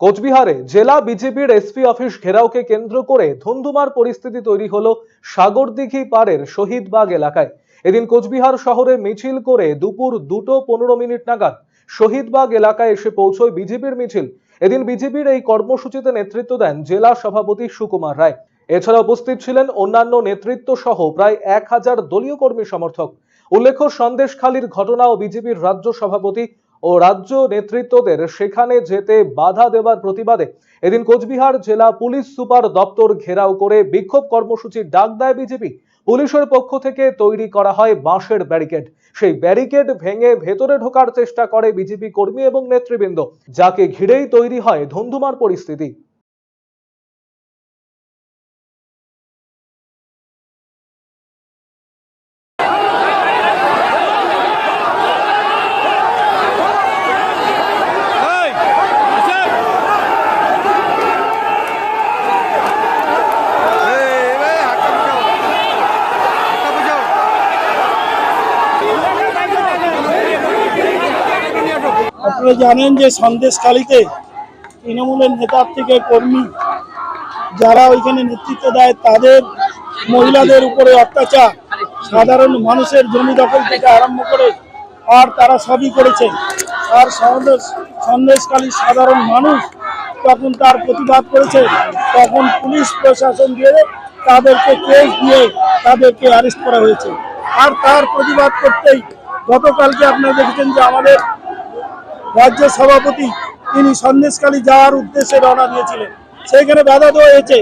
কোচবিহারে জেলা বিজেপির এসপি অফিস ঘেরাওকে কেন্দ্র করে ধুন্ধুমার পরিস্থিতি তৈরি হলো সাগরদিঘি পাড়ের শহীদবাগ এলাকায়। এদিন কোচবিহার শহরে মিছিল করে দুপুর দুটো পনেরো মিনিট নাগাদ শহীদবাগ এলাকায় এসে পৌঁছয় বিজেপির মিছিল। এদিন বিজেপির এই কর্মসূচিতে নেতৃত্ব দেন জেলা সভাপতি সুকুমার রায়। এছাড়া উপস্থিত ছিলেন অন্যান্য নেতৃত্ব সহ প্রায় এক হাজার দলীয় কর্মী সমর্থক। উল্লেখ্য, সন্দেশখালীর ঘটনা ও বিজেপির রাজ্য সভাপতি ও রাজ্য নেতৃত্বদের সেখানে যেতে বাধা দেওয়ার প্রতিবাদে এদিন কোচবিহার জেলা পুলিশ সুপার দপ্তর ঘেরাও করে বিক্ষোভ কর্মসূচির ডাক দেয় বিজেপি। পুলিশের পক্ষ থেকে তৈরি করা হয় বাঁশের ব্যারিকেড। সেই ব্যারিকেড ভেঙে ভেতরে ঢোকার চেষ্টা করে বিজেপি কর্মী এবং নেতৃবৃন্দ, যাকে ঘিরেই তৈরি হয় ধুন্ধুমার পরিস্থিতি। আপনারা জানেন যে সন্দেশখালিতে তৃণমূলের নেতার থেকে কর্মী যারা ওইখানে নেতৃত্ব দেয়, তাদের মহিলাদের উপরে অত্যাচার। সাধারণ মানুষের জমি দখল থেকে আরম্ভ করে আর তারা সবই করেছে। আর সন্দেশ সন্দেশকালী সাধারণ মানুষ তখন তার প্রতিবাদ করেছে, তখন পুলিশ প্রশাসন দিয়ে তাদেরকে কেস দিয়ে তাদেরকে অ্যারেস্ট করা হয়েছে। আর তার প্রতিবাদ করতেই গতকালকে আপনারা দেখেছেন যে আমাদের রাজ্য সভাপতি তিনি সন্দেশখালী যাওয়ার উদ্দেশ্যে রওনা দিয়েছিলেন। সেখানে বাধা দেওয়া হয়েছে।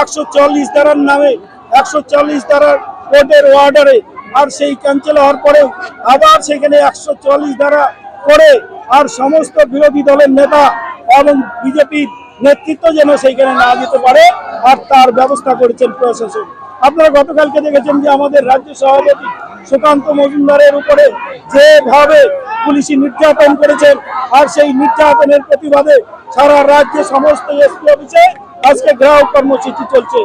একশো চল্লিশ ধারার নামে, একশো চল্লিশ ধারার কোর্টের অর্ডারে আর সেই ক্যান্সেল হওয়ার পরেও আবার সেখানে একশো চল্লিশ ধারা করে আর সমস্ত বিরোধী দলের নেতা এবং বিজেপির নেতৃত্ব যেন সেইখানে না যেতে পারে আর তার ব্যবস্থা করেছেন প্রশাসন। আপনারা গতকালকে দেখেছেন যে আমাদের রাজ্য সভাপতি সুকান্ত মজুমদারের উপরে যেভাবে পুলিশি নির্যাতন করেছেন, আর সেই নির্যাতনের প্রতিবাদে সারা রাজ্যে সমস্ত এসপি অফিসে আজকে গ্রাহক কর্মসূচি চলছে।